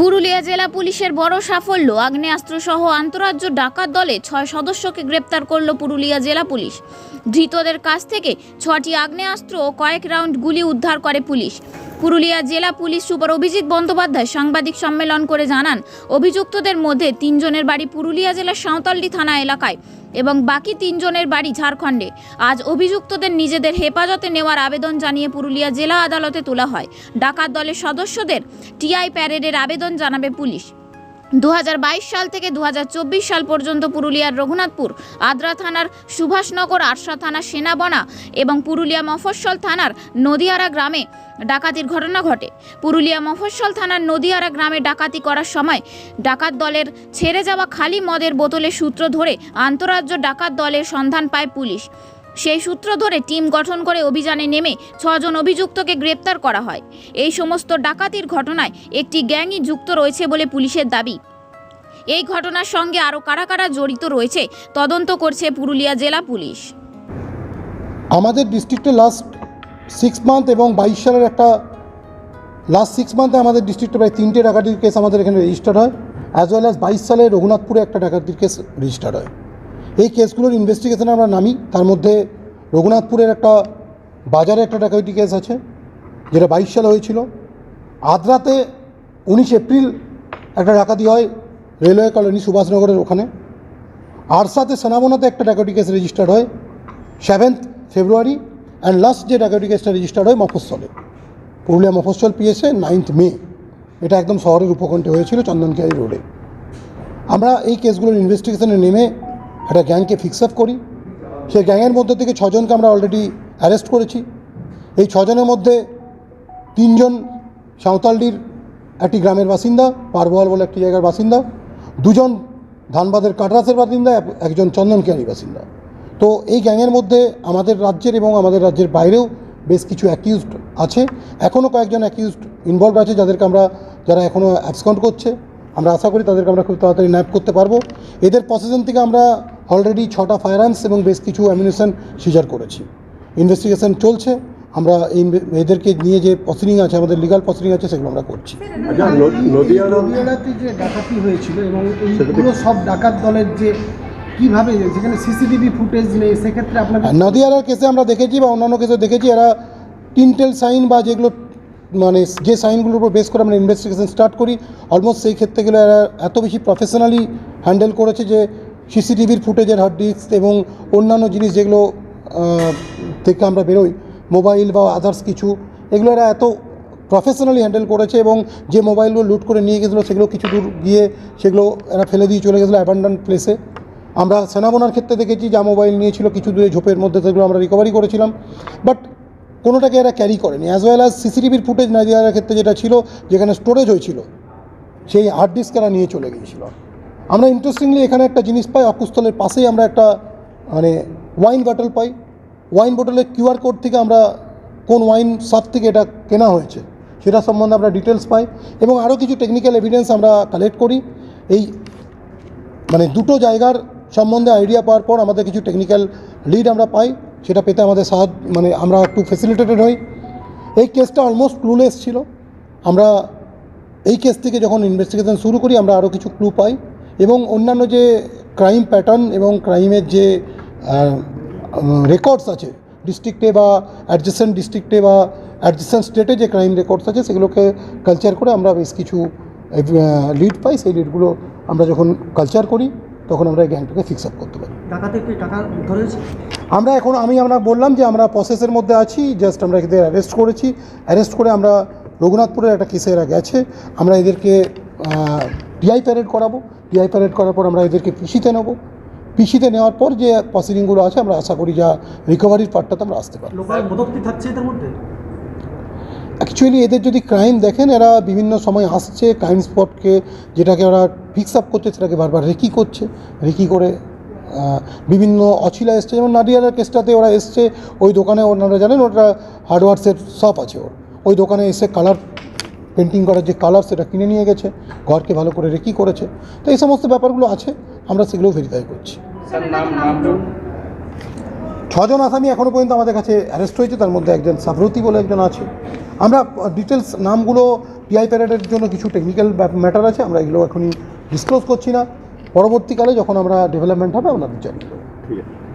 পুরুলিয়া জেলা পুলিশের বড় সাফল্য, আগ্নেয়াস্ত্রসহ আন্তরাজ্য ডাকাত দলে ছয় সদস্যকে গ্রেপ্তার করল পুরুলিয়া জেলা পুলিশ। ধৃতদের কাছ থেকে ছটি আগ্নেয়াস্ত্র ও কয়েক রাউন্ড গুলি উদ্ধার করে পুলিশ। পুরুলিয়া জেলা পুলিশ সুপার অভিজিৎ বন্দ্যোপাধ্যায় সাংবাদিক সম্মেলন করে জানান, অভিযুক্তদের মধ্যে তিনজনের বাড়ি পুরুলিয়া জেলার সাঁওতালডি থানা এলাকায় এবং বাকি তিনজনের বাড়ি ঝাড়খণ্ডে। আজ অভিযুক্তদের নিজেদের হেফাজতে নেওয়ার আবেদন জানিয়ে পুরুলিয়া জেলা আদালতে তোলা হয়। ডাকাত দলের সদস্যদের টিআই প্যারেডের আবেদন জানাবে পুলিশ। দু হাজার বাইশ সাল থেকে দু হাজার চব্বিশ সাল পর্যন্ত পুরুলিয়ার রঘুনাথপুর, আদ্রা থানার সুভাষনগর, আরশা থানার সেনাবনা এবং পুরুলিয়া মফস্বল থানার নদিয়ারা গ্রামে ডাকাতির ঘটনা ঘটে। পুরুলিয়া মফস্বল থানার নদিয়ারা গ্রামে ডাকাতি করার সময় ডাকাত দলের ছেড়ে যাওয়া খালি মদের বোতলের সূত্র ধরে আন্তরাজ্য ডাকাত দলের সন্ধান পায় পুলিশ। সেই সূত্র ধরে টিম গঠন করে অভিযানে নেমে ছজন অভিযুক্তকে গ্রেপ্তার করা হয়। এই সমস্ত ডাকাতির ঘটনায় একটি গ্যাংই যুক্ত রয়েছে বলে পুলিশের দাবি। এই ঘটনার সঙ্গে আরও কারা কারা জড়িত রয়েছে তদন্ত করছে পুরুলিয়া জেলা পুলিশ। আমাদের ডিস্ট্রিক্টে লাস্ট সিক্স মান্থ এবং বাইশ সালের একটা লাস্ট সিক্স মান্থে আমাদের ডিস্ট্রিক্টে প্রায় তিনটে ডাকাতির কেস আমাদের এখানে রেজিস্টার হয় অ্যাজ ওয়েল অ্যাজ বাইশ সালে রঘুনাথপুরে একটা ডাকাতির কেস রেজিস্টার হয়। এই কেসগুলোর ইনভেস্টিগেশনে আমরা নামি। তার মধ্যে রঘুনাথপুরের একটা, বাজারে একটা ডাকাতি কেস আছে, যেটা বাইশ সালে হয়েছিল। আদ্রাতে উনিশ এপ্রিল একটা ডাকাতি হয় রেলওয়ে কলোনি সুভাষনগরের ওখানে। আরসাতে সেনাবনাতে একটা ডাকাতি কেস রেজিস্টার্ড হয় সেভেন্থ ফেব্রুয়ারি। অ্যান্ড লাস্ট যে ডাকাতি কেসটা রেজিস্টার্ড হয় মফস্বলে। পুরুলিয়া মফস্বল পিএসএ নাইন্থ মে। এটা একদম শহরের উপকণ্ঠে হয়েছিল চন্দনকিয়ারি রোডে। আমরা এই কেসগুলোর ইনভেস্টিগেশনে নেমে একটা গ্যাংকে ফিক্স আপ করি। সেই গ্যাংয়ের মধ্যে থেকে ছজনকে আমরা অলরেডি অ্যারেস্ট করেছি। এই ছজনের মধ্যে তিনজন সাঁওতালডির একটি গ্রামের বাসিন্দা পারবোয়াল বলে একটি জায়গার বাসিন্দা, দুজন ধানবাদের কাটরাসের বাসিন্দা, এক- একজন চন্দনকিয়ারি বাসিন্দা। তো এই গ্যাংয়ের মধ্যে আমাদের রাজ্যের এবং আমাদের রাজ্যের বাইরেও বেশ কিছু অ্যাকিউজড আছে। এখনও কয়েকজন অ্যাকিউজড ইনভলভ আছে, যাদেরকে আমরা যারা এখনও অ্যাবসকন্ট করছে। আমরা আশা করি তাদেরকে আমরা খুব তাড়াতাড়ি ন্যাপ করতে পারব। এদের পসেশন থেকে আমরা অলরেডি ছটা ফায়ার আর্মস এবং বেশ কিছু অ্যামিনেশন সিজার করেছি। ইনভেস্টিগেশন চলছে। আমরা এই এদেরকে নিয়ে যে প্রসিডিং আছে আমাদের লিগাল প্রসিডিং আছে সেগুলো আমরা করছি। আচ্ছা নদিয়াতে যে ডাকাতি হয়েছিল এবং এইগুলো সব ডাকাত দলের যে কীভাবে যেখানে সিসিটিভি ফুটেজ নেই সেক্ষেত্রে আপনাদের আর নদিয়ার কেসে আমরা দেখেছি বা অন্যান্য কেসে দেখেছি এরা টিনটেল সাইন বা যেগুলো মানে যে সাইনগুলোর উপর বেস করে আমরা ইনভেস্টিগেশন স্টার্ট করি। অলমোস্ট সেই ক্ষেত্রে গেলে এরা এত বেশি প্রফেশনালি হ্যান্ডেল করেছে যে সিসিটিভির ফুটেজের হার্ড ডিস্ক এবং অন্যান্য জিনিস যেগুলো থেকে আমরা বেরোই মোবাইল বা আদার্স কিছু এগুলো এরা এত প্রফেশনালি হ্যান্ডেল করেছে এবং যে মোবাইলগুলো লুট করে নিয়ে গেছিল, সেগুলো কিছু দূর গিয়ে সেগুলো এরা ফেলে দিয়ে চলে গেছিল অ্যাবান্ডান প্লেসে আমরা সেনাবোনার ক্ষেত্রে দেখেছি, যা মোবাইল নিয়েছিল, কিছু দূরে ঝোপের মধ্যে, সেগুলো আমরা রিকভারি করেছিলাম। বাট কোনোটাকে এরা ক্যারি করেনি। অ্যাজ ওয়েল অ্যাজ সিসিটিভির ফুটেজ না দেওয়ার ক্ষেত্রে যেটা ছিল, যেখানে স্টোরেজ হয়েছিল, সেই হার্ড ডিস্ক এরা নিয়ে চলে গিয়েছিল। আমরা ইন্টারেস্টিংলি এখানে একটা জিনিস পাই অকুস্থলের পাশেই আমরা একটা মানে ওয়াইন বটল পাই। ওয়াইন বটলের কিউআর কোড থেকে আমরা কোন ওয়াইন শপ থেকে এটা কেনা হয়েছে, সেটা সম্বন্ধে আমরা ডিটেলস পাই এবং আরও কিছু টেকনিক্যাল এভিডেন্স আমরা কালেক্ট করি। এই মানে দুটো জায়গার সম্বন্ধে আইডিয়া পাওয়ার পর আমাদের কিছু টেকনিক্যাল লিড আমরা পাই, সেটা পেতে আমাদের সাহায্য মানে আমরা একটু ফেসিলিটেটেড হই। এই কেসটা অলমোস্ট ক্লুলেস ছিল। আমরা এই কেস থেকে যখন ইনভেস্টিগেশন শুরু করি, আমরা আরও কিছু ক্লু পাই। এবং অন্যান্য যে ক্রাইম প্যাটার্ন এবং ক্রাইমের যে রেকর্ডস আছে ডিস্ট্রিক্টে বা অ্যাডজেসেন্ট ডিস্ট্রিক্টে বা অ্যাডজেসেন্ট স্টেটে যে ক্রাইম রেকর্ডস আছে সেগুলোকে কালচার করে আমরা বেশ কিছু লিড পাই। সেই লিডগুলো আমরা যখন কালচার করি তখন আমরা এই গ্যাংটাকে ফিক্স আপ করতে পারি। আমরা এখন আমি আমরা বললাম যে আমরা প্রসেসের মধ্যে আছি জাস্ট আমরা এদের অ্যারেস্ট করেছি। অ্যারেস্ট করে আমরা রঘুনাথপুরের একটা কেসে এরা গেছে। আমরা এদেরকে টিআই প্যারেড করাবো। টিআই প্যারেড করার পর আমরা এদেরকে পিসিতে নেব। পিসিতে নেওয়ার পর যে প্রসিডিংগুলো আছে আমরা আশা করি যা রিকভারির পার্টটাতে আমরা আসতে পারি লোকাল মদকটি থাকছে এদের মধ্যে? অ্যাকচুয়ালি এদের যদি ক্রাইম দেখেন এরা বিভিন্ন সময় আসছে ক্রাইম স্পটকে যেটাকে ওরা ফিক্স আপ করছে সেটাকে বারবার রেকি করছে। রেকি করে বিভিন্ন অছিলা এসছে। যেমন নাডিয়ালের কেসটাতে ওরা এসছে ওই দোকানে ওনারা জানেন ওটা হার্ডওয়ার্সের শপ আছে ওর। ওই দোকানে এসে কালার পেন্টিং করার যে কালার সেটা কিনে নিয়ে গেছে ঘরকে ভালো করে রেকি করেছে। তো এই সমস্ত ব্যাপারগুলো আছে আমরা সেগুলো ভেরিফাই করছি। ছজন আসামি এখনও পর্যন্ত আমাদের কাছে অ্যারেস্ট হয়েছে তার মধ্যে একজন সাবরতি বলে একজন আছে। আমরা ডিটেলস নামগুলো পিআই প্যারেডের জন্য কিছু টেকনিক্যাল ম্যাটার আছে আমরা এগুলো এখনই ডিসক্লোজ করছি না। পরবর্তীকালে যখন আমরা ডেভেলপমেন্ট হবে আপনাদের জানিয়ে দেবো ঠিক আছে।